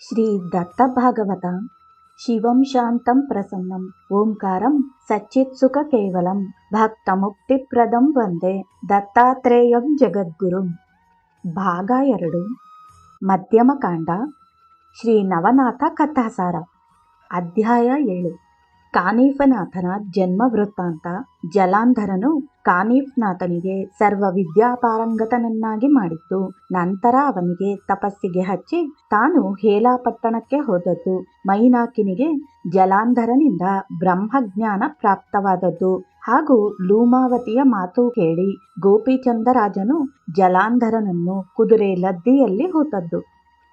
శ్రీ దత్త భాగవత శివం శాంతం ప్రసన్నం. ఓంకారం సచ్చిత్సుఖ కేవలం. భక్తముక్తిప్రదం వందే. దత్తాత్రేయం జగద్గురు. భాగా ఎరడు. మధ్యమకాండ శ్రీ నవనాథ కథాసార. అధ్యాయ ఏడు. ಕಾನೀಫನಾಥನ ಜನ್ಮ ವೃತ್ತಾಂತ ಜಲಾಂಧರನು ಕಾನೀಫ್ನಾಥನಿಗೆ ಸರ್ವ ವಿದ್ಯಾಪಾರಂಗತನನ್ನಾಗಿ ಮಾಡಿದ್ದು ನಂತರ ಅವನಿಗೆ ತಪಸ್ಸಿಗೆ ಹಚ್ಚಿ ತಾನು ಹೇಲಾಪಟ್ಟಣಕ್ಕೆ ಹೋದದ್ದು. ಮೈನಾಕಿನಿಗೆ ಜಲಾಂಧರನಿಂದ ಬ್ರಹ್ಮಜ್ಞಾನ ಪ್ರಾಪ್ತವಾದದ್ದು. ಹಾಗೂ ಲೂಮಾವತಿಯ ಮಾತು ಕೇಳಿ ಗೋಪಿಚಂದರಾಜನು ಜಲಾಂಧರನನ್ನು ಕುದುರೆ ಲದ್ದಿಯಲ್ಲಿ ಹೂತದ್ದು.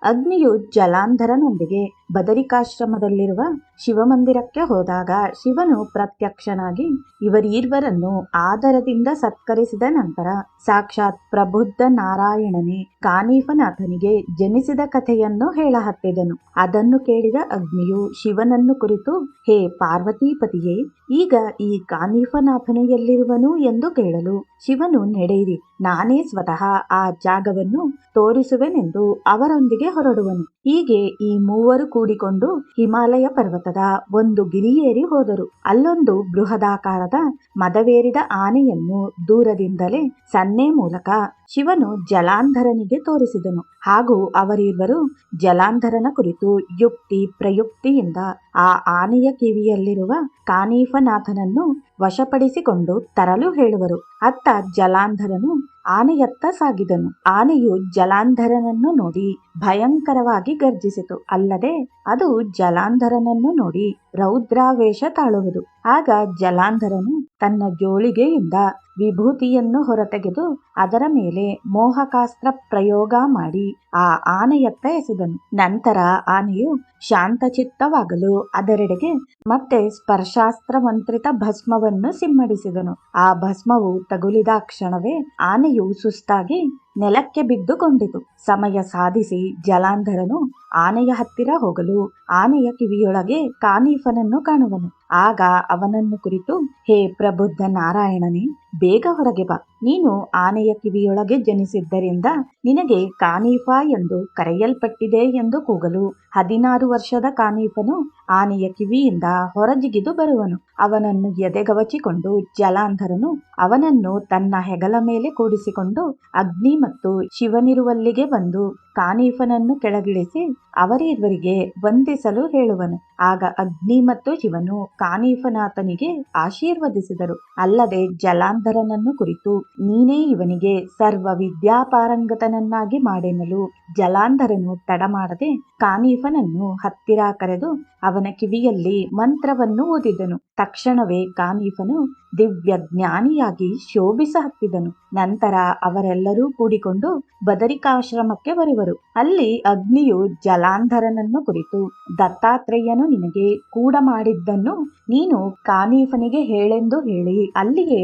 ಅಗ್ನಿಯು ಜಲಾಂಧರನೊಂದಿಗೆ ಬದರಿಕಾಶ್ರಮದಲ್ಲಿರುವ ಶಿವಮಂದಿರಕ್ಕೆ ಹೋದಾಗ ಶಿವನು ಪ್ರತ್ಯಕ್ಷನಾಗಿ ಇವರೀರ್ವರನ್ನು ಆದರದಿಂದ ಸತ್ಕರಿಸಿದ ನಂತರ ಸಾಕ್ಷಾತ್ ಪ್ರಬುದ್ಧ ನಾರಾಯಣನೇ ಕಾನೀಫನಾಥನಿಗೆ ಜನಿಸಿದ ಕಥೆಯನ್ನು ಹೇಳಹತ್ತಿದನು. ಅದನ್ನು ಕೇಳಿದ ಅಗ್ನಿಯು ಶಿವನನ್ನು ಕುರಿತು, ಹೇ ಪಾರ್ವತೀಪತಿಯೇ, ಈಗ ಈ ಕಾನೀಫನಾಥನು ಎಲ್ಲಿರುವನು ಎಂದು ಕೇಳಲು ಶಿವನು ನಡೆಯಿರಿ. ನಾನೇ ಸ್ವತಃ ಆ ಜಾಗವನ್ನು ತೋರಿಸುವೆನೆಂದು ಅವರೊಂದಿಗೆ ಹೊರಡುವನು. ಹೀಗೆ ಈ ಮೂವರು ಕೂಡಿಕೊಂಡು ಹಿಮಾಲಯ ಪರ್ವತದ ಒಂದು ಗಿರಿಯೇರಿ ಹೋದರು. ಅಲ್ಲೊಂದು ಬೃಹದಾಕಾರದ ಮದವೇರಿದ ಆನೆಯನ್ನು ದೂರದಿಂದಲೇ ಸನ್ನೆ ಮೂಲಕ ಶಿವನು ಜಲಾಂಧರನಿಗೆ ತೋರಿಸಿದನು. ಹಾಗೂ ಅವರಿಬ್ಬರು ಜಲಾಂಧರನ ಕುರಿತು ಯುಕ್ತಿ ಪ್ರಯುಕ್ತಿಯಿಂದ ಆ ಆನೆಯ ಕಿವಿಯಲ್ಲಿರುವ ಕಾನೀಫನಾಥನನ್ನು ವಶಪಡಿಸಿಕೊಂಡು ತರಲು ಹೇಳುವರು. ಅತ್ತ ಜಲಾಂಧರನು ಆನೆಯತ್ತ ಸಾಗಿದನು. ಆನೆಯು ಜಲಾಂಧರನನ್ನು ನೋಡಿ ಭಯಂಕರವಾಗಿ ಗರ್ಜಿಸಿತು. ಅಲ್ಲದೆ ಅದು ಜಲಾಂಧರನನ್ನು ನೋಡಿ ರೌದ್ರಾವೇಶ ತಾಳುವುದು. ಆಗ ಜಲಾಂಧರನು ತನ್ನ ಜೋಳಿಗೆಯಿಂದ ವಿಭೂತಿಯನ್ನು ಹೊರತೆಗೆದು ಅದರ ಮೇಲೆ ಮೋಹಕಾಸ್ತ್ರ ಪ್ರಯೋಗ ಮಾಡಿ ಆ ಆನೆಯತ್ತ ಎಸೆದನು. ನಂತರ ಆನೆಯು ಶಾಂತಚಿತ್ತವಾಗಲು ಅದರೆಡೆಗೆ ಮತ್ತೆ ಸ್ಪರ್ಶಾಸ್ತ್ರ ಮಂತ್ರಿತ ಭಸ್ಮವನ್ನು ಸಿಮ್ಮಡಿಸಿದನು ಆ ಭಸ್ಮವು ತಗುಲಿದ ಕ್ಷಣವೇ ಆನೆಯು ಸುಸ್ತಾಗಿ ನೆಲಕ್ಕೆ ಬಿದ್ದುಕೊಂಡಿತು. ಸಮಯ ಸಾಧಿಸಿ ಜಲಾಂಧರನು ಆನೆಯ ಹತ್ತಿರ ಹೋಗಲು, ಆನೆಯ ಕಿವಿಯೊಳಗೆ ಕಾನೀಫನನ್ನು ಕಾಣುವನು. ಆಗ ಅವನನ್ನು ಕುರಿತು, ಹೇ ಪ್ರಬುದ್ಧ ನಾರಾಯಣನೇ ಬೇಗ ಹೊರಗೆ ಬಾ. ನೀನು ಆನೆಯ ಕಿವಿಯೊಳಗೆ ಜನಿಸಿದ್ದರಿಂದ ನಿನಗೆ ಕಾನೀಫ ಎಂದು ಕರೆಯಲ್ಪಟ್ಟಿದೆ ಎಂದು ಕೂಗಲು. ಹದಿನಾರು ವರ್ಷದ ಕಾನೀಫನು ಆನೆಯ ಕಿವಿಯಿಂದ ಹೊರಜಿಗಿದು ಬರುವನು. ಅವನನ್ನು ಎದೆಗವಚಿಕೊಂಡು ಜಲಾಂಧರನು ಅವನನ್ನು ತನ್ನ ಹೆಗಲ ಮೇಲೆ ಕೂಡಿಸಿಕೊಂಡು ಅಗ್ನಿ ಮತ್ತು ಶಿವನಿರುವಲ್ಲಿಗೆ ಬಂದು ಕಾನೀಫನನ್ನು ಕೆಳಗಿಳಿಸಿ ಅವರಿರುವರಿಗೆ ವಂದಿಸಲು ಹೇಳುವನು. ಆಗ ಅಗ್ನಿ ಮತ್ತು ಶಿವನು ಕಾನೀಫನಾಥನಿಗೆ ಆಶೀರ್ವದಿಸಿದರು. ಅಲ್ಲದೆ ಜಲಾಂಧರನನ್ನು ಕುರಿತು ನೀನೇ ಇವನಿಗೆ ಸರ್ವ ವಿದ್ಯಾಪಾರಂಗತನನ್ನಾಗಿ ಮಾಡೆನಲು ಜಲಾಂಧರನು ತಡಮಾಡದೆ ಕಾನೀಫನನ್ನು ಹತ್ತಿರ ಕರೆದು ಅವನ ಕಿವಿಯಲ್ಲಿ ಮಂತ್ರವನ್ನು ಓದಿದನು. ತಕ್ಷಣವೇ ಕಾನೀಫನು ದಿವ್ಯ ಜ್ಞಾನಿಯಾಗಿ ಶೋಭಿಸ ಹತ್ತಿದನು. ನಂತರ ಅವರೆಲ್ಲರೂ ಕೂಡಿಕೊಂಡು ಬದರಿಕಾಶ್ರಮಕ್ಕೆ ಬರುವರು. ಅಲ್ಲಿ ಅಗ್ನಿಯು ಜಲಾಂಧರನನ್ನು ಕುರಿತು, ದತ್ತಾತ್ರೇಯನು ನಿನಗೆ ಕೂಡ ಮಾಡಿದ್ದನ್ನು ನೀನು ಕಾನೀಫನಿಗೆ ಹೇಳೆಂದು ಹೇಳಿ, ಅಲ್ಲಿಯೇ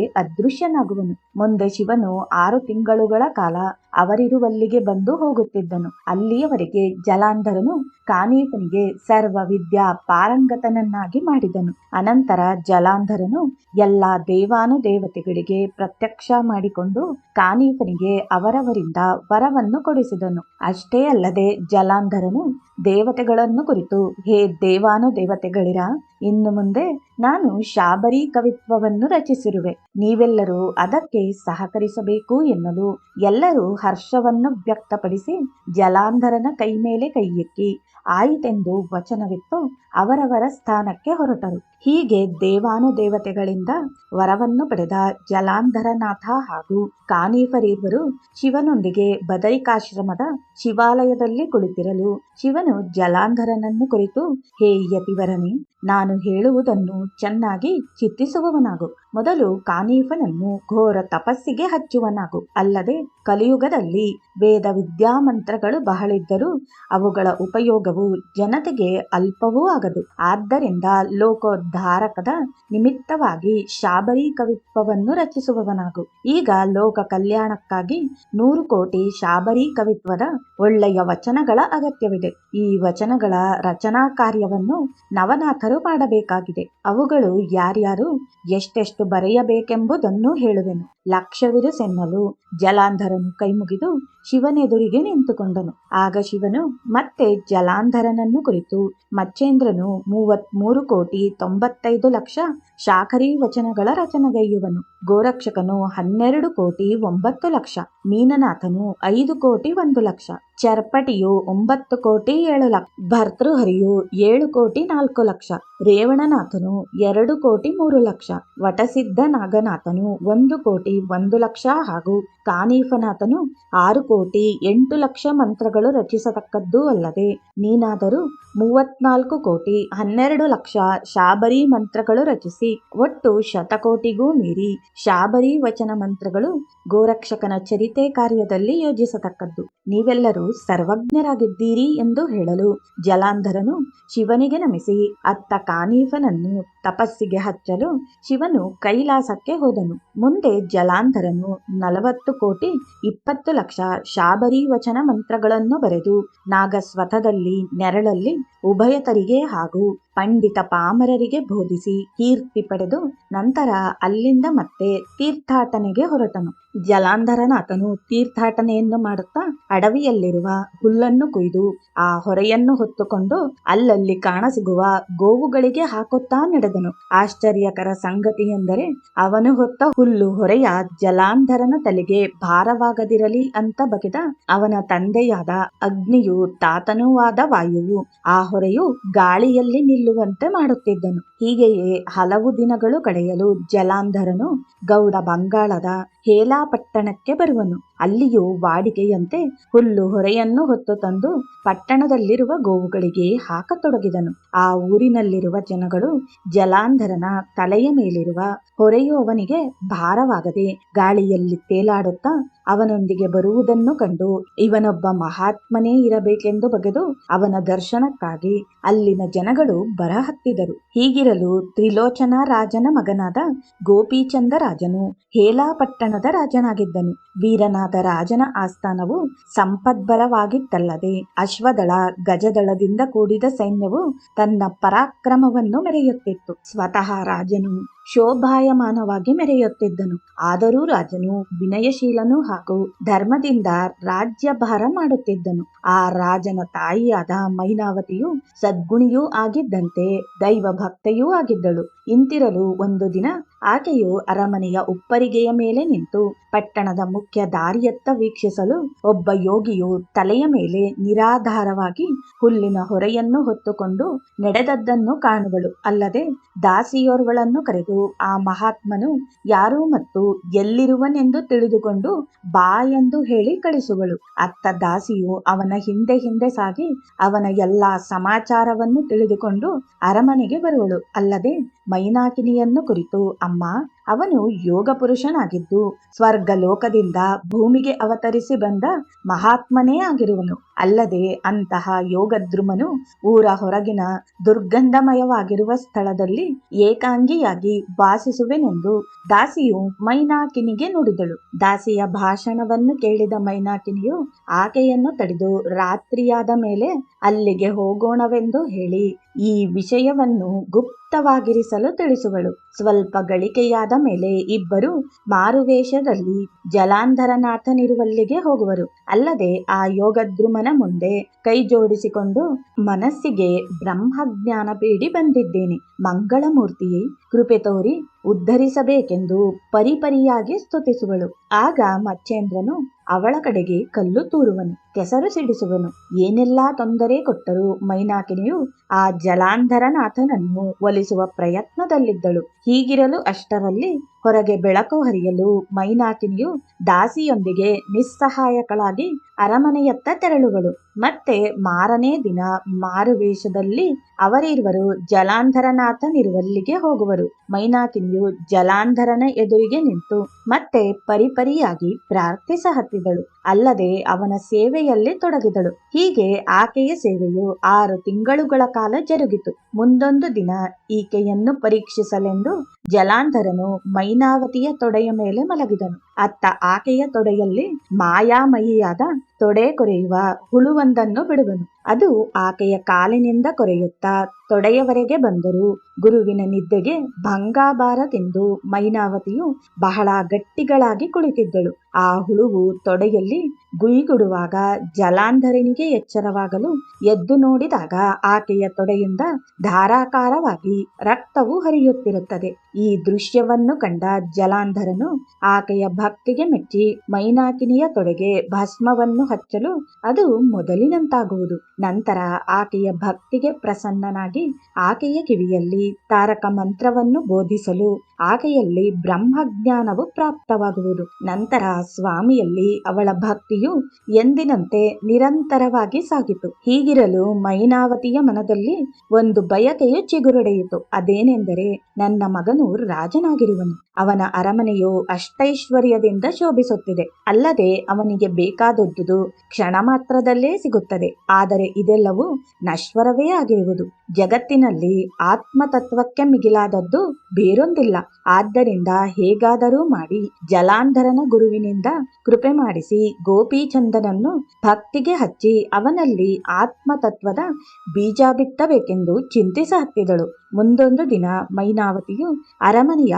ಅದೃಶ್ಯನಾಗುವನು ಮುಂದೆ ಶಿವನು ಆರು ತಿಂಗಳುಗಳ ಕಾಲ ಅವರಿರುವಲ್ಲಿಗೆ ಬಂದು ಹೋಗುತ್ತಿದ್ದನು. ಅಲ್ಲಿಯವರೆಗೆ ಜಲಾಂಧರನು ಕಾನೀಫನಿಗೆ ಸರ್ವ ವಿದ್ಯಾ ಪಾರಂಗತನನ್ನಾಗಿ ಮಾಡಿದನು. ಅನಂತರ ಜಲಾಂಧರನು ಎಲ್ಲ ದೇವಾನುದೇವತೆಗಳಿಗೆ ಪ್ರತ್ಯಕ್ಷ ಮಾಡಿಕೊಂಡು ಕಾನೀಫನಿಗೆ ಅವರವರಿಂದ ವರವನ್ನು ಕೊಡಿಸಿದನು. ಅಷ್ಟೇ ಅಲ್ಲದೆ ಜಲಾಂಧರನು ದೇವತೆಗಳನ್ನು ಕುರಿತು, ಹೇ ದೇವಾನುದೇವತೆಗಳಿರ, ಇನ್ನು ಮುಂದೆ ನಾನು ಶಾಬರಿ ಕವಿತ್ವವನ್ನು ರಚಿಸಿರುವೆ. ನೀವೆಲ್ಲರೂ ಅದಕ್ಕೆ ಸಹಕರಿಸಬೇಕು ಎನ್ನಲು ಎಲ್ಲರೂ ಹರ್ಷವನ್ನು ವ್ಯಕ್ತಪಡಿಸಿ ಜಲಾಂಧರನ ಕೈ ಮೇಲೆ ಕೈಯೆಕ್ಕಿ ಆಯಿತೆಂದು ವಚನವಿತ್ತು, ಅವರವರ ಸ್ಥಾನಕ್ಕೆ ಹೊರಟರು. ಹೀಗೆ ದೇವಾನುದೇವತೆಗಳಿಂದ ವರವನ್ನು ಪಡೆದ ಜಲಾಂಧರನಾಥ ಹಾಗೂ ಕಾನೀಫರೀರ್ವರು ಶಿವನೊಂದಿಗೆ ಬದರಿಕಾಶ್ರಮದ ಶಿವಾಲಯದಲ್ಲಿ ಕುಳಿತಿರಲು ಶಿವನು ಜಲಾಂಧರನನ್ನು ಕುರಿತು, ಹೇ ಯತಿವರನೇ ನಾನು ಹೇಳುವುದನ್ನು ಚೆನ್ನಾಗಿ ಚಿತ್ತಿಸುವವನಾಗು. ಮೊದಲು ಕಾನೀಫನನ್ನು ಘೋರ ತಪಸ್ಸಿಗೆ ಹಚ್ಚುವನಾಗು. ಅಲ್ಲದೆ ಕಲಿಯುಗದಲ್ಲಿ ವೇದ ವಿದ್ಯಾಮಂತ್ರಗಳು ಬಹಳಿದ್ದರೂ ಅವುಗಳ ಉಪಯೋಗವು ಜನತೆಗೆ ಅಲ್ಪವೂ ಆಗದು. ಆದ್ದರಿಂದ ಲೋಕೋದ್ಧಾರಕದ ನಿಮಿತ್ತವಾಗಿ ಶಾಬರಿ ಕವಿತ್ವವನ್ನು ರಚಿಸುವವನಾಗು. ಈಗ ಲೋಕ ಕಲ್ಯಾಣಕ್ಕಾಗಿ ನೂರು ಕೋಟಿ ಶಾಬರಿ ಕವಿತ್ವದ ಒಳ್ಳೆಯ ವಚನಗಳ ಅಗತ್ಯವಿದೆ. ಈ ವಚನಗಳ ರಚನಾ ಕಾರ್ಯವನ್ನು ನವನಾಥರು ಮಾಡಬೇಕಾಗಿದೆ. ಅವುಗಳು ಯಾರ್ಯಾರು, ಎಷ್ಟೆಷ್ಟು ಬರೆಯಬೇಕೆಂಬುದನ್ನು ಹೇಳುವೆನು. ಲಕ್ಷವಿರು ಸೆನ್ನಲು ಜಲಾಂಧರನು ಕೈಮುಗಿದು ಶಿವನೆದುರಿಗೆ ನಿಂತುಕೊಂಡನು. ಆಗ ಶಿವನು, ಮತ್ತೆ ಜಲಾಂಧರನನ್ನು ಕುರಿತು ಮಚ್ಚೇಂದ್ರನು ಮೂವತ್ಮೂರು ಕೋಟಿ ತೊಂಬತ್ತೈದು ಲಕ್ಷ ಶಾಖರಿ ವಚನಗಳ ರಚನೆಗೈಯುವನು. ಗೋರಕ್ಷಕನು ಹನ್ನೆರಡು ಕೋಟಿ ಒಂಬತ್ತು ಲಕ್ಷ ಮೀನನಾಥನು ಐದು ಕೋಟಿ ಒಂದು ಲಕ್ಷ, ಚರ್ಪಟಿಯು ಒಂಬತ್ತು ಕೋಟಿ ಏಳು ಲಕ್ಷ, ಭರ್ತೃಹರಿಯು ಏಳು ಕೋಟಿ ನಾಲ್ಕು ಲಕ್ಷ, ರೇವಣನಾಥನು ಎರಡು ಕೋಟಿ ಮೂರು ಲಕ್ಷ, ವಟಸಿದ್ಧ ನಾಗನಾಥನು ಒಂದು ಕೋಟಿ ಒಂದು ಲಕ್ಷ ಹಾಗೂ ಕಾನೀಫನಾಥನು ಆರು ಕೋಟಿ ಎಂಟು ಲಕ್ಷ ಮಂತ್ರಗಳು ರಚಿಸತಕ್ಕದ್ದು ಅಲ್ಲದೆ, ನೀನಾದರೂ ಮೂವತ್ನಾಲ್ಕು ಕೋಟಿ ಹನ್ನೆರಡು ಲಕ್ಷ ಶಾಬರಿ ಮಂತ್ರಗಳು ರಚಿಸಿ, ಒಟ್ಟು ಶತಕೋಟಿಗೂ ಮೀರಿ, ಶಾಬರಿ ವಚನ ಮಂತ್ರಗಳು ಗೋರಕ್ಷಕನ ಚರಿತೆ ಕಾರ್ಯದಲ್ಲಿ ಯೋಜಿಸತಕ್ಕದ್ದು. ನೀವೆಲ್ಲರೂ ಸರ್ವಜ್ಞರಾಗಿದ್ದೀರಿ ಎಂದು ಹೇಳಲು ಜಲಾಂಧರನು ಶಿವನಿಗೆ ನಮಿಸಿ, ಅತ್ತ ಕಾನೀಫನನ್ನು ತಪಸ್ಸಿಗೆ ಹಚ್ಚಲು ಶಿವನು ಕೈಲಾಸಕ್ಕೆ ಹೋದನು. ಮುಂದೆ ಜಲಾಂಧರನು ನಲವತ್ತು ಕೋಟಿ ಇಪ್ಪತ್ತು ಲಕ್ಷ ಶಾಬರಿ ವಚನ ಮಂತ್ರಗಳನ್ನು ಬರೆದು ನಾಗಸ್ವತದಲ್ಲಿ ನೆರಳಲ್ಲಿ ಉಭಯತರಿಗೆ ಹಾಗೂ ಪಂಡಿತ ಪಾಮರರಿಗೆ ಬೋಧಿಸಿ ಕೀರ್ತಿ ಪಡೆದು ನಂತರ ಅಲ್ಲಿಂದ ಮತ್ತೆ ತೀರ್ಥಾಟನೆಗೆ ಹೊರಟನು. ಜಲಾಂಧರನಾಥನು ತೀರ್ಥಾಟನೆಯನ್ನು ಮಾಡುತ್ತಾ ಅಡವಿಯಲ್ಲಿರುವ ಹುಲ್ಲನ್ನು ಕೊಯ್ದು ಆ ಹೊರೆಯನ್ನು ಹೊತ್ತುಕೊಂಡು ಅಲ್ಲಲ್ಲಿ ಕಾಣಸಿಗುವ ಗೋವುಗಳಿಗೆ ಹಾಕುತ್ತಾ ನಡೆದನು. ಆಶ್ಚರ್ಯಕರ ಸಂಗತಿ ಎಂದರೆ ಅವನು ಹೊತ್ತ ಹುಲ್ಲು ಹೊರೆಯ ಜಲಾಂಧರನ ತಲೆಗೆ ಭಾರವಾಗದಿರಲಿ ಅಂತ ಬಗೆದ ಅವನ ತಂದೆಯಾದ ಅಗ್ನಿಯು ತಾತನೂ ಆದ ವಾಯುವು ಆ ಹೊರೆಯು ಗಾಳಿಯಲ್ಲಿ ನಿಲ್ಲುವಂತೆ ಮಾಡುತ್ತಿದ್ದನು. ಹೀಗೆಯೇ ಹಲವು ದಿನಗಳು ಕಳೆಯಲು ಜಲಾಂಧರನು ಗೌಡ ಬಂಗಾಳದ ಹೇಲಾಪಟ್ಟಣಕ್ಕೆ ಬರುವನು. ಅಲ್ಲಿಯೂ ವಾಡಿಕೆಯಂತೆ ಹುಲ್ಲು ಹೊರೆಯನ್ನು ಹೊತ್ತು ತಂದು ಪಟ್ಟಣದಲ್ಲಿರುವ ಗೋವುಗಳಿಗೆ ಹಾಕತೊಡಗಿದನು. ಆ ಊರಿನಲ್ಲಿರುವ ಜನಗಳು ಜಲಾಂಧರನ ತಲೆಯ ಮೇಲಿರುವ ಹೊರೆಯು ಅವನಿಗೆ ಭಾರವಾಗದೆ ಗಾಳಿಯಲ್ಲಿ ತೇಲಾಡುತ್ತಾ ಅವನೊಂದಿಗೆ ಬರುವುದನ್ನು ಕಂಡು ಇವನೊಬ್ಬ ಮಹಾತ್ಮನೇ ಇರಬೇಕೆಂದು ಬಗೆದು ಅವನ ದರ್ಶನಕ್ಕಾಗಿ ಅಲ್ಲಿನ ಜನಗಳು ಬರಹತ್ತಿದರು. ಹೀಗಿರಲು ತ್ರಿಲೋಚನ ರಾಜನ ಮಗನಾದ ಗೋಪಿಚಂದ ರಾಜನು ಹೇಲಾಪಟ್ಟಣದ ರಾಜನಾಗಿದ್ದನು. ವೀರನಾದ ರಾಜನ ಆಸ್ಥಾನವು ಸಂಪದ್ಭರವಾಗಿತ್ತಲ್ಲದೆ ಅಶ್ವದಳ ಗಜದಳದಿಂದ ಕೂಡಿದ ಸೈನ್ಯವು ತನ್ನ ಪರಾಕ್ರಮವನ್ನು ಮೆರೆಯುತ್ತಿತ್ತು. ಸ್ವತಃ ರಾಜನು ಶೋಭಾಯಮಾನವಾಗಿ ಮೆರೆಯುತ್ತಿದ್ದನು. ಆದರೂ ರಾಜನು ವಿನಯಶೀಲನೂ ಹಾಗೂ ಧರ್ಮದಿಂದ ರಾಜ್ಯಭಾರ ಮಾಡುತ್ತಿದ್ದನು. ಆ ರಾಜನ ತಾಯಿಯಾದ ಮೈನಾವತಿಯು ಸದ್ಗುಣಿಯೂ ಆಗಿದ್ದಂತೆ ದೈವ ಭಕ್ತೆಯೂ ಆಗಿದ್ದಳು. ಇಂತಿರಲು ಒಂದು ದಿನ ಆಕೆಯು ಅರಮನೆಯ ಉಪ್ಪರಿಗೆಯ ಮೇಲೆ ನಿಂತು ಪಟ್ಟಣದ ಮುಖ್ಯ ದಾರಿಯತ್ತ ವೀಕ್ಷಿಸಲು ಒಬ್ಬ ಯೋಗಿಯು ತಲೆಯ ಮೇಲೆ ನಿರಾಧಾರವಾಗಿ ಹುಲ್ಲಿನ ಹೊರೆಯನ್ನು ಹೊತ್ತುಕೊಂಡು ನಡೆದದ್ದನ್ನು ಕಾಣುವಳು. ಅಲ್ಲದೆ ದಾಸಿಯೋರ್ವಳನ್ನು ಕರೆದು ಆ ಮಹಾತ್ಮನು ಯಾರು ಮತ್ತು ಎಲ್ಲಿರುವನೆಂದು ತಿಳಿದುಕೊಂಡು ಬಾ ಎಂದು ಹೇಳಿ ಕಳಿಸುವಳು. ಅತ್ತ ದಾಸಿಯು ಅವನ ಹಿಂದೆ ಹಿಂದೆ ಸಾಗಿ ಅವನ ಎಲ್ಲಾ ಸಮಾಚಾರವನ್ನು ತಿಳಿದುಕೊಂಡು ಅರಮನೆಗೆ ಬರುವಳು. ಅಲ್ಲದೆ ಮೈನಾಕಿನಿಯನ್ನು ಕುರಿತು, ಅಮ್ಮ ಅವನು ಯೋಗ ಪುರುಷನಾಗಿದ್ದು ಸ್ವರ್ಗ ಲೋಕದಿಂದ ಭೂಮಿಗೆ ಅವತರಿಸಿ ಬಂದ ಮಹಾತ್ಮನೇ ಆಗಿರುವನು. ಅಲ್ಲದೆ ಅಂತಹ ಯೋಗದ್ರುಮನು ಊರ ಹೊರಗಿನ ದುರ್ಗಂಧಮಯವಾಗಿರುವ ಸ್ಥಳದಲ್ಲಿ ಏಕಾಂಗಿಯಾಗಿ ವಾಸಿಸುವೆನೆಂದು ದಾಸಿಯು ಮೈನಾಕಿನಿಗೆ ನುಡಿದಳು. ದಾಸಿಯ ಭಾಷಣವನ್ನು ಕೇಳಿದ ಮೈನಾಕಿನಿಯು ಆಕೆಯನ್ನು ತಡೆದು ರಾತ್ರಿಯಾದ ಮೇಲೆ ಅಲ್ಲಿಗೆ ಹೋಗೋಣವೆಂದು ಹೇಳಿ ಈ ವಿಷಯವನ್ನು ಗುಪ್ತವಾಗಿರಿಸಲು ತಿಳಿಸುವಳು. ಸ್ವಲ್ಪ ಗಳಿಕೆಯಾದ ಮೇಲೆ ಇಬ್ಬರು ಮಾರುವೇಷದಲ್ಲಿ ಜಲಾಂಧರನಾಥನಿರುವಲ್ಲಿಗೆ ಹೋಗುವರು. ಅಲ್ಲದೆ ಆ ಯೋಗದ್ರುಮನ ಮುಂದೆ ಕೈ ಜೋಡಿಸಿಕೊಂಡು ಮನಸ್ಸಿಗೆ ಬ್ರಹ್ಮಜ್ಞಾನ ಬೇಡಿ ಬಂದಿದ್ದೇನೆ. ಮಂಗಳಮೂರ್ತಿಯೇ, ಕೃಪೆ ತೋರಿ ಉದ್ಧರಿಸಬೇಕೆಂದು ಪರಿಪರಿಯಾಗಿ ಸ್ತುತಿಸುವಳು. ಆಗ ಮಚ್ಚೇಂದ್ರನು ಅವಳ ಕಡೆಗೆ ಕಲ್ಲು ತೂರುವನು, ಕೆಸರು ಸಿಡಿಸುವನು. ಏನೆಲ್ಲಾ ತೊಂದರೆ ಕೊಟ್ಟರೂ ಮೈನಾಕಿನಿಯು, ಆ ಜಲಾಂಧರನಾಥನನ್ನು ಒಲಿಸುವ ಪ್ರಯತ್ನದಲ್ಲಿದ್ದಳು. ಹೀಗಿರಲು ಅಷ್ಟರಲ್ಲಿ ಹೊರಗೆ ಬೆಳಕು ಹರಿಯಲು ಮೈನಾಕಿನಿಯು ದಾಸಿಯೊಂದಿಗೆ ನಿಸ್ಸಹಾಯಕಳಾಗಿ ಅರಮನೆಯತ್ತ ತೆರಳುವಳು. ಮತ್ತೆ ಮಾರನೇ ದಿನ ಮಾರುವೇಷದಲ್ಲಿ ಅವರಿರುವರು ಜಲಾಂಧರನಾಥನಿರುವಲ್ಲಿಗೆ ಹೋಗುವರು. ಮೈನಾಕಿನಿಯು ಜಲಾಂಧರನ ಎದುರಿಗೆ ನಿಂತು ಮತ್ತೆ ಪರಿಪರಿಯಾಗಿ ಪ್ರಾರ್ಥಿಸ ಹತ್ತಿದಳು ಅಲ್ಲದೆ ಅವನ ಸೇವೆಯಲ್ಲಿ ತೊಡಗಿದಳು. ಹೀಗೆ ಆಕೆಯ ಸೇವೆಯು ಆರು ತಿಂಗಳುಗಳ ಕಾಲ ಜರುಗಿತು. ಮುಂದೊಂದು ದಿನ ಈಕೆಯನ್ನು ಪರೀಕ್ಷಿಸಲೆಂದು ಜಲಾಂಧರನು ಮೈನಾವತಿಯ ತೊಡೆಯ ಮೇಲೆ ಮಲಗಿದನು. ಅತ್ತ ಆಕೆಯ ತೊಡೆಯಲ್ಲಿ ಮಾಯಾಮಯಿಯಾದ ತೊಡೆ ಕೊರೆಯುವ ಹುಳುವೊಂದನ್ನು ಬಿಡುವನು. ಅದು ಆಕೆಯ ಕಾಲಿನಿಂದ ಕೊರೆಯುತ್ತಾ ತೊಡೆಯವರೆಗೆ ಬಂದರೂ. ಗುರುವಿನ ನಿದ್ದೆಗೆ ಭಂಗಾಬಾರದೆಂದು ಮೈನಾವತಿಯು ಬಹಳ ಗಟ್ಟಿಗಳಾಗಿ ಕುಳಿತಿದ್ದಳು. ಆ ಹುಳುವು ತೊಡೆಯಲ್ಲಿ ಗುಯಿಗುಡುವಾಗ ಜಲಾಂಧರನಿಗೆ ಎಚ್ಚರವಾಗಲು ಎದ್ದು ನೋಡಿದಾಗ ಆಕೆಯ ತೊಡೆಯಿಂದ ಧಾರಾಕಾರವಾಗಿ ರಕ್ತವು ಹರಿಯುತ್ತಿರುತ್ತದೆ. ಈ ದೃಶ್ಯವನ್ನು ಕಂಡ ಜಲಾಂಧರನು ಆಕೆಯ ಭಕ್ತಿಗೆ ಮೆಚ್ಚಿ ಮೈನಾಕಿನಿಯ ತೊಡೆಗೆ ಭಸ್ಮವನ್ನು ಹಚ್ಚಲು ಅದು ಮೊದಲಿನಂತಾಗುವುದು. ನಂತರ ಆಕೆಯ ಭಕ್ತಿಗೆ ಪ್ರಸನ್ನನಾಗಿ ಆಕೆಯ ಕಿವಿಯಲ್ಲಿ ತಾರಕ ಮಂತ್ರವನ್ನು ಬೋಧಿಸಲು ಆಕೆಯಲ್ಲಿ ಬ್ರಹ್ಮಜ್ಞಾನವು ಪ್ರಾಪ್ತವಾಗುವುದು. ನಂತರ ಸ್ವಾಮಿಯಲ್ಲಿ ಅವಳ ಭಕ್ತಿಯು ಎಂದಿನಂತೆ ನಿರಂತರವಾಗಿ ಸಾಗಿತು. ಹೀಗಿರಲು ಮೈನಾವತಿಯ ಮನದಲ್ಲಿ ಒಂದು ಬಯಕೆಯು ಚಿಗುರೊಡೆಯಿತು. ಅದೇನೆಂದರೆ ನನ್ನ ಮಗನು ರಾಜನಾಗಿರುವನು. ಅವನ ಅರಮನೆಯು ಅಷ್ಟೈಶ್ವರ್ಯದಿಂದ ಶೋಭಿಸುತ್ತಿದೆ. ಅಲ್ಲದೆ ಅವನಿಗೆ ಬೇಕಾದದ್ದು ಕ್ಷಣ ಮಾತ್ರದಲ್ಲೇ ಸಿಗುತ್ತದೆ. ಆದರೆ ಇದೆಲ್ಲವೂ ನಶ್ವರವೇ ಆಗಿರುವುದು. ಜಗತ್ತಿನಲ್ಲಿ ಆತ್ಮತತ್ವಕ್ಕೆ ಮಿಗಿಲಾದದ್ದು ಬೇರೊಂದಿಲ್ಲ. ಆದ್ದರಿಂದ ಹೇಗಾದರೂ ಮಾಡಿ ಜಲಾಂಧರನ ಗುರುವಿನಿಂದ ಕೃಪೆ ಮಾಡಿಸಿ ಗೋಪಿಚಂದನನ್ನು ಭಕ್ತಿಗೆ ಹಚ್ಚಿ ಅವನಲ್ಲಿ ಆತ್ಮತತ್ವದ ಬೀಜ ಬಿತ್ತಬೇಕೆಂದು ಚಿಂತಿಸಹತ್ತಿದಳು. ಮುಂದೊಂದು ದಿನ ಮೈನಾವತಿಯು ಅರಮನೆಯ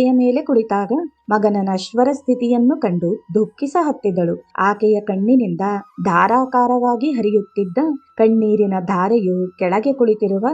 ಉಪ್ಪರಿಗೆಯ ಮೇಲೆ ಕುಳಿತಾಗ ಮಗನ ನಶ್ವರ ಸ್ಥಿತಿಯನ್ನು ಕಂಡು ದುಃಖಿಸ ಹತ್ತಿದಳು. ಆಕೆಯ ಕಣ್ಣಿನಿಂದ ಧಾರಾಕಾರವಾಗಿ ಹರಿಯುತ್ತಿದ್ದ ಕಣ್ಣೀರಿನ ಧಾರೆಯು ಕೆಳಗೆ ಕುಳಿತಿರುವ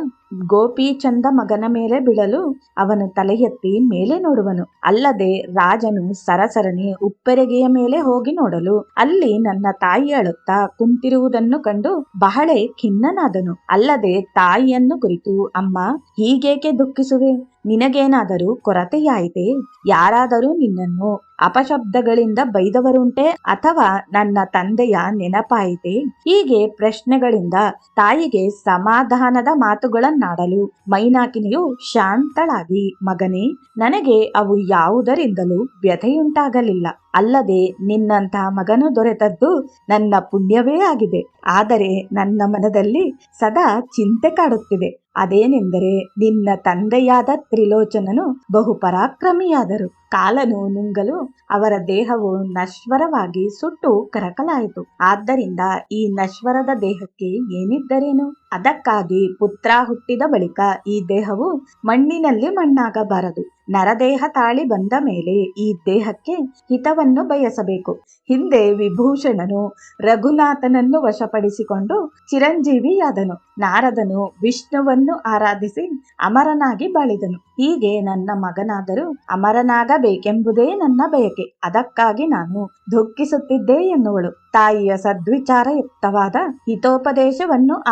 ಗೋಪೀಚಂದ ಮಗನ ಮೇಲೆ ಬೀಳಲು ಅವನು ತಲೆ ಎತ್ತಿ ಮೇಲೆ ನೋಡುವನು. ಅಲ್ಲದೆ ರಾಜನು ಸರಸರನೆ ಉಪ್ಪೆರೆಗೆಯ ಮೇಲೆ ಹೋಗಿ ನೋಡಲು ಅಲ್ಲಿ ನನ್ನ ತಾಯಿ ಅಳುತ್ತಾ ಕುಂತಿರುವುದನ್ನು ಕಂಡು ಬಹಳ ಖಿನ್ನನಾದನು. ಅಲ್ಲದೆ ತಾಯಿಯನ್ನು ಕುರಿತು, ಅಮ್ಮ, ಹೀಗೇಕೆ ದುಃಖಿಸುವೆ? ನಿನಗೇನಾದರೂ ಕೊರತೆಯಾಯಿತೆ? ಯಾರಾದರೂ ನಿನ್ನನ್ನು ಅಪಶಬ್ದಗಳಿಂದ ಬೈದವರುಂಟೆ ಅಥವಾ ನನ್ನ ತಂದೆಯ ನೆನಪಾಯಿತೆ? ಹೀಗೆ ಪ್ರಶ್ನೆಗಳಿಂದ ತಾಯಿಗೆ ಸಮಾಧಾನದ ಮಾತುಗಳನ್ನಾಡಲು ಮೈನಾಕಿನಿಯು ಶಾಂತಳಾಗಿ, ಮಗನೇ, ನನಗೆ ಅವು ಯಾವುದರಿಂದಲೂ ವ್ಯಥೆಯುಂಟಾಗಲಿಲ್ಲ. ಅಲ್ಲದೆ ನಿನ್ನಂತಹ ಮಗನು ದೊರೆತದ್ದು ನನ್ನ ಪುಣ್ಯವೇ ಆಗಿದೆ. ಆದರೆ ನನ್ನ ಮನದಲ್ಲಿ ಸದಾ ಚಿಂತೆ ಕಾಡುತ್ತಿದೆ. ಅದೇನೆಂದರೆ ನಿನ್ನ ತಂದೆಯಾದ ತ್ರಿಲೋಚನನು ಬಹು ಪರಾಕ್ರಮಿಯಾದರು ಕಾಲನು ನುಂಗಲು ಅವರ ದೇಹವು ನಶ್ವರವಾಗಿ ಸುಟ್ಟು ಕರಕಲಾಯಿತು. ಆದ್ದರಿಂದ ಈ ನಶ್ವರದ ದೇಹಕ್ಕೆ ಏನಿದ್ದರೇನು? ಅದಕ್ಕಾಗಿ ಪುತ್ರ ಹುಟ್ಟಿದ ಬಳಿಕ ಈ ದೇಹವು ಮಣ್ಣಿನಲ್ಲಿ ಮಣ್ಣಾಗಬಾರದು. ನರದೇಹ ತಾಳಿ ಬಂದ ಮೇಲೆ ಈ ದೇಹಕ್ಕೆ ಹಿತವನ್ನು ಬಯಸಬೇಕು. ಹಿಂದೆ ವಿಭೂಷಣನು ರಘುನಾಥನನ್ನು ವಶಪಡಿಸಿಕೊಂಡು ಚಿರಂಜೀವಿಯಾದನು. ನಾರದನು ವಿಷ್ಣುವನ್ನು ಆರಾಧಿಸಿ ಅಮರನಾಗಿ ಬಾಳಿದನು. ಹೀಗೆ ನನ್ನ ಮಗನಾದರೂ ಅಮರನಾಗಬೇಕೆಂಬುದೇ ನನ್ನ ಬಯಕೆ. ಅದಕ್ಕಾಗಿ ನಾನು ದುಃಖಿಸುತ್ತಿದ್ದೆ ಎನ್ನುವಳು. ತಾಯಿಯ ಸದ್ವಿಚಾರಯುಕ್ತವಾದ ಹಿತೋಪದೇಶವನ್ನು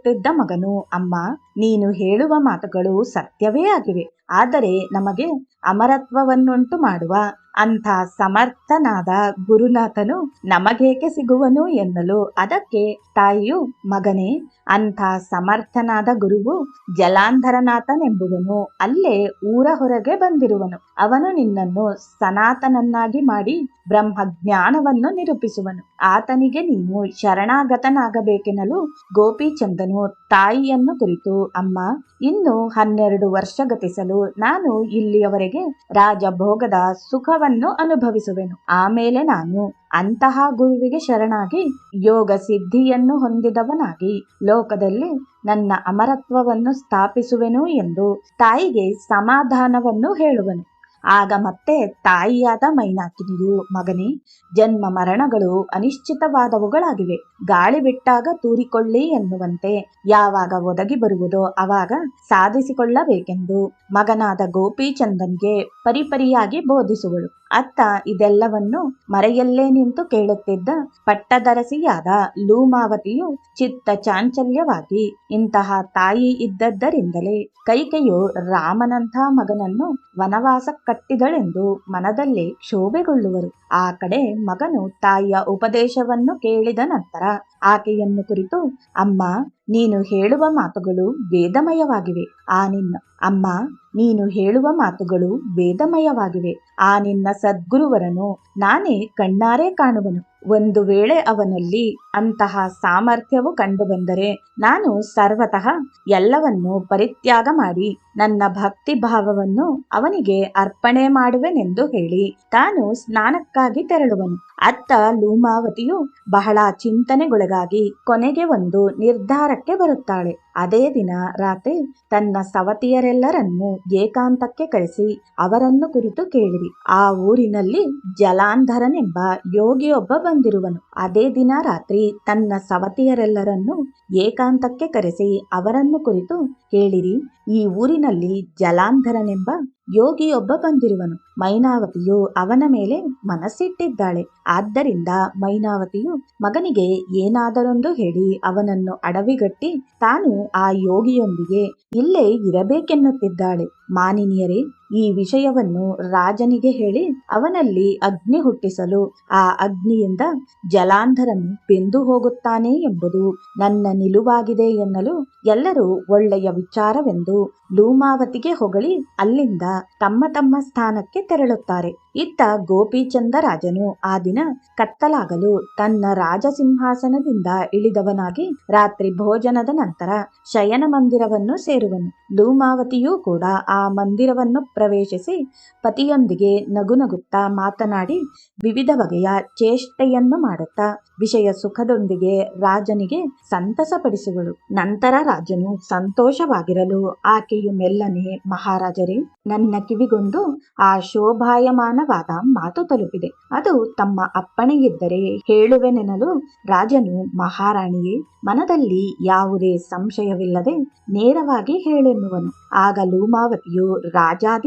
ಆಲಿಸುತ್ತಿದ್ದ ಮಗನು ಅಮ್ಮ ನೀನು ಹೇಳುವ ಮಾತುಗಳು ಸತ್ಯವೇ ಆಗಿವೆ. ಆದರೆ ನಮಗೆ ಅಮರತ್ವವನ್ನುಂಟು ಮಾಡುವ ಅಂಥ ಸಮರ್ಥನಾದ ಗುರುನಾಥನು ನಮಗೇಕೆ ಸಿಗುವನು ಎನ್ನಲು ಅದಕ್ಕೆ ತಾಯಿಯು, ಮಗನೇ, ಅಂಥ ಸಮರ್ಥನಾದ ಗುರುವು ಜಲಾಂಧರನಾಥನೆಂಬುವನು. ಅಲ್ಲೇ ಊರ ಹೊರಗೆ ಬಂದಿರುವನು. ಅವನು ನಿನ್ನನ್ನು ಸನಾತನನ್ನಾಗಿ ಮಾಡಿ ಬ್ರಹ್ಮ ಜ್ಞಾನವನ್ನು ನಿರೂಪಿಸುವನು. ಆತನಿಗೆ ನೀನು ಶರಣಾಗತನಾಗಬೇಕೆನ್ನಲು ಗೋಪಿಚಂದನು ತಾಯಿಯನ್ನು ಕುರಿತು, ಅಮ್ಮ, ಇನ್ನು ಹನ್ನೆರಡು ವರ್ಷ ಗತಿಸಲು ನಾನು ಇಲ್ಲಿಯವರೆಗೆ ರಾಜಭೋಗದ ಸುಖವನ್ನು ಅನುಭವಿಸುವೆನು. ಆಮೇಲೆ ನಾನು ಅಂತಹ ಗುರುವಿಗೆ ಶರಣಾಗಿ ಯೋಗ ಸಿದ್ಧಿಯನ್ನು ಹೊಂದಿದವನಾಗಿ ಲೋಕದಲ್ಲಿ ನನ್ನ ಅಮರತ್ವವನ್ನು ಸ್ಥಾಪಿಸುವೆನು ಎಂದು ತಾಯಿಗೆ ಸಮಾಧಾನವನ್ನು ಹೇಳುವನು. ಆಗ ಮತ್ತೆ ತಾಯಿಯಾದ ಮೈನಾಕಿನಿಯು, ಮಗನೇ, ಜನ್ಮ ಮರಣಗಳು ಅನಿಶ್ಚಿತವಾದವುಗಳಾಗಿವೆ. ಗಾಳಿ ಬಿಟ್ಟಾಗ ತೂರಿಕೊಳ್ಳಿ ಎನ್ನುವಂತೆ ಯಾವಾಗ ಒದಗಿ ಬರುವುದೋ ಅವಾಗ ಸಾಧಿಸಿಕೊಳ್ಳಬೇಕೆಂದು ಮಗನಾದ ಗೋಪಿಚಂದನ್ಗೆ ಪರಿಪರಿಯಾಗಿ ಬೋಧಿಸುವಳು. ಅತ್ತ ಇದೆಲ್ಲವನ್ನು ಮರೆಯಲ್ಲೇ ನಿಂತು ಕೇಳುತ್ತಿದ್ದ ಪಟ್ಟದರಸಿಯಾದ ಲೂಮಾವತಿಯು ಚಿತ್ತ ಚಾಂಚಲ್ಯವಾಗಿ ಇಂತಹ ತಾಯಿ ಇದ್ದದ್ದರಿಂದಲೇ ಕೈಕೆಯು ರಾಮನಂಥ ಮಗನನ್ನು ವನವಾಸ ಕಟ್ಟಿದಳೆಂದು ಮನದಲ್ಲಿ ಕ್ಷೋಭೆಗೊಳ್ಳುವರು ಆ ಕಡೆ ಮಗನು ತಾಯಿಯ ಉಪದೇಶವನ್ನು ಕೇಳಿದ ನಂತರ ಆಕೆಯನ್ನು ಕುರಿತು ಅಮ್ಮ ನೀನು ಹೇಳುವ ಮಾತುಗಳು ವೇದಮಯವಾಗಿವೆ. ಆ ನಿನ್ನ, ಅಮ್ಮ, ನೀನು ಹೇಳುವ ಮಾತುಗಳು ವೇದಮಯವಾಗಿವೆ. ಆ ನಿನ್ನ ಸದ್ಗುರುವರನು ನಾನೇ ಕಣ್ಣಾರೆ ಕಾಣುವನು. ಒಂದು ವೇಳೆ ಅವನಲ್ಲಿ ಅಂತಹ ಸಾಮರ್ಥ್ಯವು ಕಂಡುಬಂದರೆ ನಾನು ಸರ್ವತಃ ಎಲ್ಲವನ್ನು ಪರಿತ್ಯಾಗ ಮಾಡಿ ನನ್ನ ಭಕ್ತಿ ಭಾವವನ್ನು ಅವನಿಗೆ ಅರ್ಪಣೆ ಮಾಡುವೆನೆಂದು ಹೇಳಿ ತಾನು ಸ್ನಾನಕ್ಕಾಗಿ ತೆರಳುವನು. ಅತ್ತ ಲೂಮಾವತಿಯು ಬಹಳ ಚಿಂತನೆಗೊಳಗಾಗಿ ಕೊನೆಗೆ ಒಂದು ನಿರ್ಧಾರಕ್ಕೆ ಬರುತ್ತಾಳೆ. ಅದೇ ದಿನ ರಾತ್ರಿ ತನ್ನ ಸವತಿಯರೆಲ್ಲರನ್ನೂ ಏಕಾಂತಕ್ಕೆ ಕರೆಸಿ ಅವರನ್ನು ಕುರಿತು ಕೇಳಿರಿ. ಆ ಊರಿನಲ್ಲಿ ಜಲಾಂಧರನೆಂಬ ಯೋಗಿಯೊಬ್ಬ ಬಂದಿರುವನು. ಅದೇ ದಿನ ರಾತ್ರಿ ತನ್ನ ಸವತಿಯರೆಲ್ಲರನ್ನು ಏಕಾಂತಕ್ಕೆ ಕರೆಸಿ ಅವರನ್ನು ಕುರಿತು ಕೇಳಿರಿ. ಈ ಊರಿನಲ್ಲಿ ಜಲಾಂಧರನೆಂಬ ಯೋಗಿಯೊಬ್ಬ ಬಂದಿರುವನು. ಮೈನಾವತಿಯು ಅವನ ಮೇಲೆ ಮನಸ್ಸಿಟ್ಟಿದ್ದಾಳೆ. ಆದ್ದರಿಂದ ಮೈನಾವತಿಯು, ಮಗನಿಗೆ ಏನಾದರೊಂದು ಹೇಳಿ, ಅವನನ್ನು ಅಡವಿಗಟ್ಟಿ, ತಾನು ಆ ಯೋಗಿಯೊಂದಿಗೆ ಇಲ್ಲೇ ಇರಬೇಕೆನ್ನುತ್ತಿದ್ದಾಳೆ. ಮಾನಿನಿಯರೇ ಈ ವಿಷಯವನ್ನು ರಾಜನಿಗೆ ಹೇಳಿ ಅವನಲ್ಲಿ ಅಗ್ನಿ ಹುಟ್ಟಿಸಲು ಆ ಅಗ್ನಿಯಿಂದ ಜಲಾಂಧರನು ಬೆಂದು ಹೋಗುತ್ತಾನೆ ಎಂಬುದು ನನ್ನ ನಿಲುವಾಗಿದೆ ಎನ್ನಲು ಎಲ್ಲರೂ ಒಳ್ಳೆಯ ವಿಚಾರವೆಂದು ಲೂಮಾವತಿಗೆ ಹೊಗಳಿ ಅಲ್ಲಿಂದ ತಮ್ಮ ತಮ್ಮ ಸ್ಥಾನಕ್ಕೆ ತೆರಳುತ್ತಾರೆ. ಇತ್ತ ಗೋಪಿಚಂದ ರಾಜನು ಆ ದಿನ ಕತ್ತಲಾಗಲು ತನ್ನ ರಾಜಸಿಂಹಾಸನದಿಂದ ಇಳಿದವನಾಗಿ ರಾತ್ರಿ ಭೋಜನದ ನಂತರ ಶಯನ ಮಂದಿರವನ್ನು ಸೇರುವನು. ಲೂಮಾವತಿಯೂ ಕೂಡ ಆ ಮಂದಿರವನ್ನು ಪ್ರವೇಶಿಸಿ ಪತಿಯೊಂದಿಗೆ ನಗುನಗುತ್ತಾ ಮಾತನಾಡಿ ವಿವಿಧ ಬಗೆಯ ಚೇಷ್ಟೆಯನ್ನು ಮಾಡುತ್ತಾ ವಿಷಯ ಸುಖದೊಂದಿಗೆ ರಾಜನಿಗೆ ಸಂತಸಪಡಿಸುವಳು. ನಂತರ ರಾಜನು ಸಂತೋಷವಾಗಿರಲು ಆಕೆಯು ಮೆಲ್ಲನೆ, ಮಹಾರಾಜರೇ, ನನ್ನ ಕಿವಿಗೊಂದು ಆ ಶೋಭಾಯಮಾನವಾದ ಮಾತು ತಲುಪಿದೆ. ಅದು ತಮ್ಮ ಅಪ್ಪಣೆಯಿದ್ದರೆ ಹೇಳುವೆನೆನಲು ರಾಜನು, ಮಹಾರಾಣಿಯೇ, ಮನದಲ್ಲಿ ಯಾವುದೇ ಸಂಶಯವಿಲ್ಲದೆ ನೇರವಾಗಿ ಹೇಳೆನ್ನುವನು. ಆಗ ಲೂಮಾವತಿಯು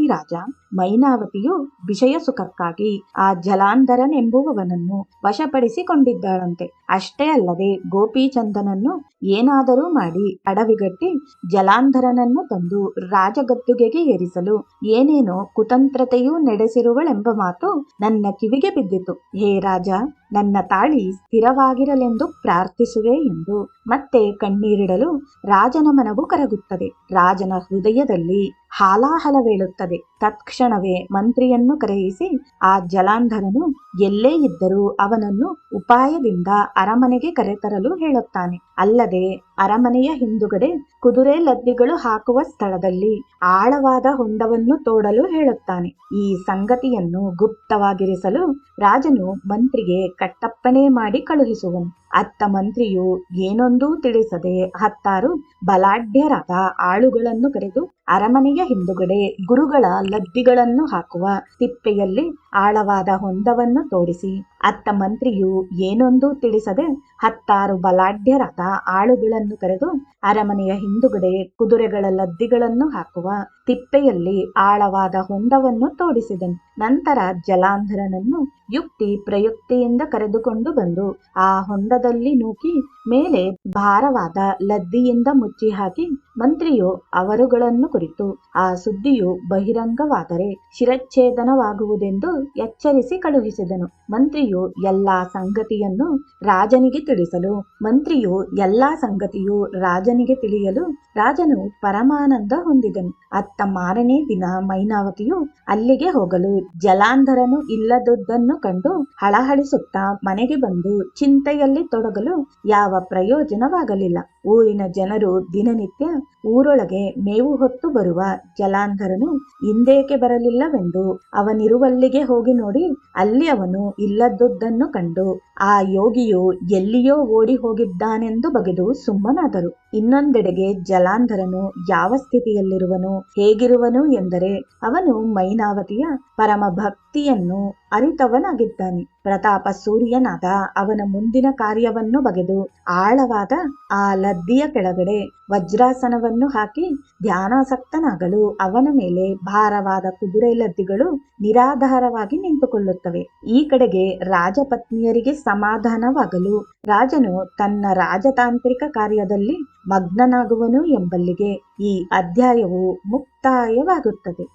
ರಾಜಾದಿರಾಜ ಮೈನಾವತಿಯು ವಿಷಯ ಸುಖಕ್ಕಾಗಿ ಆ ಜಲಾಂಧರನೆಂಬುವವನನ್ನು ವಶಪಡಿಸಿಕೊಂಡಿದ್ದಾಳಂತೆ. ಅಷ್ಟೇ ಅಲ್ಲದೆ ಗೋಪಿಚಂದನನ್ನು ಏನಾದರೂ ಮಾಡಿ ಅಡವಿಗಟ್ಟಿ ಜಲಾಂಧರನನ್ನು ತಂದು ರಾಜಗದ್ದುಗೆಗೆ ಏರಿಸಲು ಏನೇನೋ ಕುತಂತ್ರತೆಯೂ ನಡೆಸಿರುವಳೆಂಬ ಮಾತು ನನ್ನ ಕಿವಿಗೆ ಬಿದ್ದಿತು. ಹೇ ರಾಜ ನನ್ನ ತಾಳಿ ಸ್ಥಿರವಾಗಿರಲೆಂದು ಪ್ರಾರ್ಥಿಸುವೆ ಎಂದು. ಮತ್ತೆ ಕಣ್ಣೀರಿಡಲು ರಾಜನ ಮನವು ಕರಗುತ್ತದೆ. ರಾಜನ ಹೃದಯದಲ್ಲಿ ಹಾಲಾಹಲವೇಳುತ್ತದೆ ತತ್ಕ್ಷಣವೇ ಮಂತ್ರಿಯನ್ನು ಕರೆಯಿಸಿ ಆ ಜಲಾಂಧರನು ಎಲ್ಲೇ ಇದ್ದರೂ ಅವನನ್ನು ಉಪಾಯದಿಂದ ಅರಮನೆಗೆ ಕರೆತರಲು ಹೇಳುತ್ತಾನೆ. ಅಲ್ಲದೆ ಅರಮನೆಯ ಹಿಂದುಗಡೆ ಕುದುರೆ ಲದ್ದಿಗಳು ಹಾಕುವ ಸ್ಥಳದಲ್ಲಿ ಆಳವಾದ ಹೊಂಡವನ್ನು ತೋಡಲು ಹೇಳುತ್ತಾನೆ. ಈ ಸಂಗತಿಯನ್ನು ಗುಪ್ತವಾಗಿರಿಸಲು ರಾಜನು ಮಂತ್ರಿಗೆ ಕಟ್ಟಪ್ಪಣೆ ಮಾಡಿ ಕಳುಹಿಸುವನು. ಅತ್ತ ಮಂತ್ರಿಯು ಏನೊಂದೂ ತಿಳಿಸದೆ ಹತ್ತಾರು ಬಲಾಢ್ಯರಾದ ಆಳುಗಳನ್ನು ಕರೆದು ಅರಮನೆಯ ಹಿಂದುಗಡೆ ಗುರುಗಳ ಲದ್ದಿಗಳನ್ನು ಹಾಕುವ ತಿಪ್ಪೆಯಲ್ಲಿ ಆಳವಾದ ಹೊಂದವನ್ನು ತೋರಿಸಿ ಅತ್ತ ಮಂತ್ರಿಯು ಏನೊಂದೂ ತಿಳಿಸದೆ ಹತ್ತಾರು ಬಲಾಢ್ಯರಾದ ಆಳುಗಳನ್ನು ಕರೆದು ಅರಮನೆಯ ಹಿಂದುಗಡೆ ಕುದುರೆಗಳ ಲದ್ದಿಗಳನ್ನು ಹಾಕುವ ತಿಪ್ಪೆಯಲ್ಲಿ ಆಳವಾದ ಹೊಂದವನ್ನು ತೋಡಿಸಿದನು. ನಂತರ ಜಲಾಂಧರನನ್ನು ಯುಕ್ತಿ ಪ್ರಯುಕ್ತಿಯಿಂದ ಕರೆದುಕೊಂಡು ಬಂದು ಆ ಹೊಂಡದಲ್ಲಿ ನೂಕಿ ಮೇಲೆ ಭಾರವಾದ ಲದ್ದಿಯಿಂದ ಮುಚ್ಚಿ ಹಾಕಿ ಮಂತ್ರಿಯು ಅವರುಗಳನ್ನು ಕುರಿತು, ಆ ಸುದ್ದಿಯು ಬಹಿರಂಗವಾದರೆ ಶಿರಚ್ಛೇದನವಾಗುವುದೆಂದು ಎಚ್ಚರಿಸಿ ಕಳುಹಿಸಿದನು. ಮಂತ್ರಿಯು ಎಲ್ಲಾ ಸಂಗತಿಯನ್ನು ರಾಜನಿಗೆ ತಿಳಿಸಲು, ಮಂತ್ರಿಯು ಎಲ್ಲಾ ಸಂಗತಿಯು ರಾಜನಿಗೆ ತಿಳಿಯಲು ರಾಜನು ಪರಮಾನಂದ ಹೊಂದಿದನು. ಅತ್ತ ಮಾರನೇ ದಿನ ಮೈನಾವತಿಯು ಅಲ್ಲಿಗೆ ಹೋಗಲು ಜಲಾಂಧರನು ಇಲ್ಲದುದನ್ನು ಕಂಡು ಹಳಹಳಿಸುತ್ತಾ ಮನೆಗೆ ಬಂದು ಚಿಂತೆಯಲ್ಲಿ ತೊಡಗಲು ಯಾವ ಪ್ರಯೋಜನವಾಗಲಿಲ್ಲ. ಊರಿನ ಜನರು ದಿನನಿತ್ಯ ಊರೊಳಗೆ ಮೇವು ಹೊತ್ತು ಬರುವ ಜಲಾಂಧರನು ಹಿಂದೇಕೆ ಬರಲಿಲ್ಲವೆಂದು ಅವನಿರುವಲ್ಲಿಗೆ ಹೋಗಿ ನೋಡಿ ಅಲ್ಲಿ ಅವನು ಇಲ್ಲದ್ದುದನ್ನು ಕಂಡು ಆ ಯೋಗಿಯು ಎಲ್ಲಿಯೋ ಓಡಿ ಹೋಗಿದ್ದಾನೆಂದು ಬಗೆದು ಸುಮ್ಮನಾದರು. ಇನ್ನೊಂದೆಡೆಗೆ ಜಲಾಂಧರನು ಯಾವ ಸ್ಥಿತಿಯಲ್ಲಿರುವನು, ಹೇಗಿರುವನು ಎಂದರೆ ಅವನು ಮೈನಾವತಿಯ ಪರಮ ಭಕ್ತಿಯನ್ನು ಅರಿತವನಾಗಿದ್ದಾನೆ. ಪ್ರತಾಪ ಸೂರ್ಯನಾದ ಅವನ ಮುಂದಿನ ಕಾರ್ಯವನ್ನು ಬಗೆದು ಆಳವಾದ ಆ ಲದ್ದಿಯ ಕೆಳಗಡೆ ವಜ್ರಾಸನವನ್ನು ಹಾಕಿ ಧ್ಯಾನಾಸಕ್ತನಾಗಲು ಅವನ ಮೇಲೆ ಭಾರವಾದ ಕುದುರೆ ಲದ್ದಿಗಳು ನಿರಾಧಾರವಾಗಿ ನಿಂತುಕೊಳ್ಳುತ್ತವೆ. ಈ ಕಡೆಗೆ ರಾಜಪತ್ನಿಯರಿಗೆ ಸಮಾಧಾನವಾಗಲು ರಾಜನು ತನ್ನ ರಾಜತಾಂತ್ರಿಕ ಕಾರ್ಯದಲ್ಲಿ ಮಗ್ನನಾಗುವನು ಎಂಬಲ್ಲಿಗೆ ಈ ಅಧ್ಯಾಯವು ಮುಕ್ತಾಯವಾಗುತ್ತದೆ.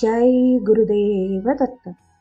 ಜೈ ಗುರುದೇವ ದತ್ತ